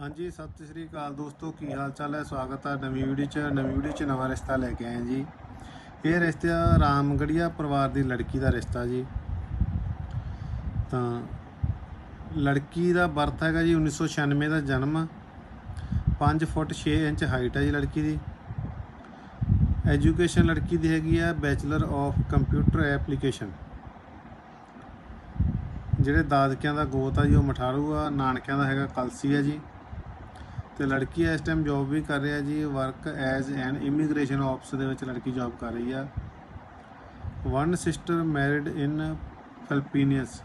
ਹਾਂਜੀ, ਸਤਿ ਸ੍ਰੀ ਅਕਾਲ ਦੋਸਤੋ, ਕੀ ਹਾਲ ਚਾਲ ਹੈ? ਸਵਾਗਤ ਹੈ ਨਵੀਂ ਵੀਡੀਓ 'ਚ। ਨਵੀਂ ਵੀਡੀਓ 'ਚ ਨਵਾਂ ਰਿਸ਼ਤਾ ਲੈ ਕੇ ਆਏ ਜੀ। ਇਹ ਰਿਸ਼ਤਾ ਰਾਮਗੜੀਆ ਪਰਿਵਾਰ ਦੀ ਲੜਕੀ ਦਾ ਰਿਸ਼ਤਾ ਜੀ। ਤਾਂ ਲੜਕੀ ਦਾ ਬਰਥ ਹੈਗਾ ਜੀ 1996 ਦਾ ਜਨਮ। 5 ਫੁੱਟ 6 ਇੰਚ ਹਾਈਟ ਹੈ ਜੀ ਲੜਕੀ ਦੀ। ਐਜੂਕੇਸ਼ਨ ਲੜਕੀ ਦੀ ਹੈਗੀ ਆ ਬੈਚਲਰ ਆਫ ਕੰਪਿਊਟਰ ਐਪਲੀਕੇਸ਼ਨ ਜਿਹੜੇ ਦਾਦਕਿਆਂ ਦਾ ਗੋਤ ਆ ਜੀ, ਉਹ ਮਠਾਰੂ ਆ, ਨਾਨਕਿਆਂ ਦਾ ਹੈਗਾ ਕਲਸੀ ਆ ਜੀ। ਤੇ ਲੜਕੀ ਇਸ ਟਾਈਮ ਜੌਬ ਵੀ ਕਰ ਰਹੀ ਹੈ ਜੀ work as an immigration office ਦੇ ਵਿੱਚ ਲੜਕੀ ਜੌਬ ਕਰ ਰਹੀ ਆ। One sister married in Philippines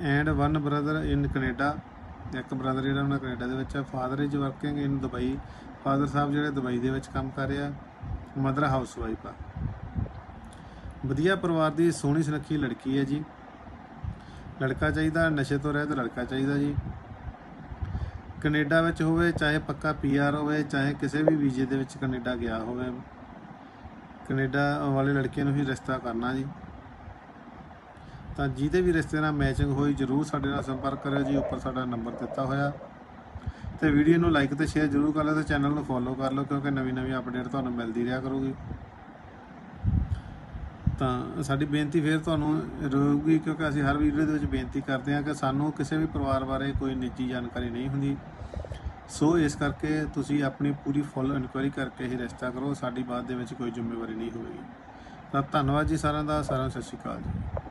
and one brother in Canada ਇੱਕ ਬ੍ਰਦਰ ਜਿਹੜਾ ਉਹਨਾਂ ਕੈਨੇਡਾ ਦੇ ਵਿੱਚ ਆ father is working in Dubai father ਸਾਹਿਬ ਜਿਹੜੇ ਦੁਬਈ ਦੇ ਵਿੱਚ ਕੰਮ ਕਰ ਰਿਹਾ ਮਦਰ ਹਾਊਸ ਵਾਈਫ ਆ। ਵਧੀਆ ਪਰਿਵਾਰ ਦੀ ਸੋਹਣੀ ਸੁਨੱਖੀ ਲੜਕੀ ਹੈ ਜੀ। ਲੜਕਾ ਚਾਹੀਦਾ, ਨਸ਼ੇ ਤੋਂ ਰਹਿਤ ਲੜਕਾ ਚਾਹੀਦਾ ਜੀ। ਕੈਨੇਡਾ ਵਿੱਚ ਹੋਵੇ, ਚਾਹੇ ਪੱਕਾ ਪੀਆਰ ਹੋਵੇ, ਚਾਹੇ ਕਿਸੇ ਵੀ ਵੀਜ਼ੇ ਦੇ ਵਿੱਚ ਕੈਨੇਡਾ ਗਿਆ ਹੋਵੇ। ਕੈਨੇਡਾ ਵਾਲੇ ਲੜਕੇ ਨੂੰ ਹੀ ਰਿਸ਼ਤਾ ਕਰਨਾ ਜੀ। ਤਾਂ ਜਿਹਦੇ ਵੀ ਰਿਸ਼ਤੇ ਨਾਲ ਮੈਚਿੰਗ ਹੋਈ, ਜਰੂਰ ਸਾਡੇ ਨਾਲ ਸੰਪਰਕ ਕਰਿਓ ਜੀ, ਉੱਪਰ ਸਾਡਾ ਨੰਬਰ ਦਿੱਤਾ ਹੋਇਆ। ਤੇ ਵੀਡੀਓ ਨੂੰ ਲਾਈਕ ਤੇ ਸ਼ੇਅਰ ਜਰੂਰ ਕਰ ਲਿਓ ਤੇ ਚੈਨਲ ਨੂੰ ਫੋਲੋ ਕਰ ਲਓ, ਕਿਉਂਕਿ ਨਵੀਂ ਨਵੀਂ ਅਪਡੇਟ ਤੁਹਾਨੂੰ ਮਿਲਦੀ ਰਿਹਾ ਕਰੂਗੀ। ਤਾਂ ਸਾਡੀ ਬੇਨਤੀ ਫਿਰ ਤੁਹਾਨੂੰ ਰਹੂਗੀ, ਕਿਉਂਕਿ ਅਸੀਂ ਹਰ ਵੀਡੀਓ ਦੇ ਵਿੱਚ ਬੇਨਤੀ ਕਰਦੇ ਹਾਂ ਕਿ ਸਾਨੂੰ ਕਿਸੇ ਵੀ ਪਰਿਵਾਰ ਬਾਰੇ ਕੋਈ ਨਿੱਜੀ ਜਾਣਕਾਰੀ ਨਹੀਂ ਹੁੰਦੀ। ਸੋ ਇਸ ਕਰਕੇ ਤੁਸੀਂ ਆਪਣੀ ਪੂਰੀ ਫੁੱਲ ਇਨਕੁਆਇਰੀ ਕਰਕੇ ਹੀ ਰਿਸ਼ਤਾ ਕਰੋ, ਸਾਡੀ ਬਾਤ ਦੇ ਵਿੱਚ ਕੋਈ ਜ਼ਿੰਮੇਵਾਰੀ ਨਹੀਂ ਹੋਵੇਗੀ। ਤਾਂ ਧੰਨਵਾਦ ਜੀ ਸਾਰਿਆਂ ਦਾ, ਸਾਰਿਆਂ ਨੂੰ ਸਤਿ ਸ਼੍ਰੀ ਅਕਾਲ ਜੀ।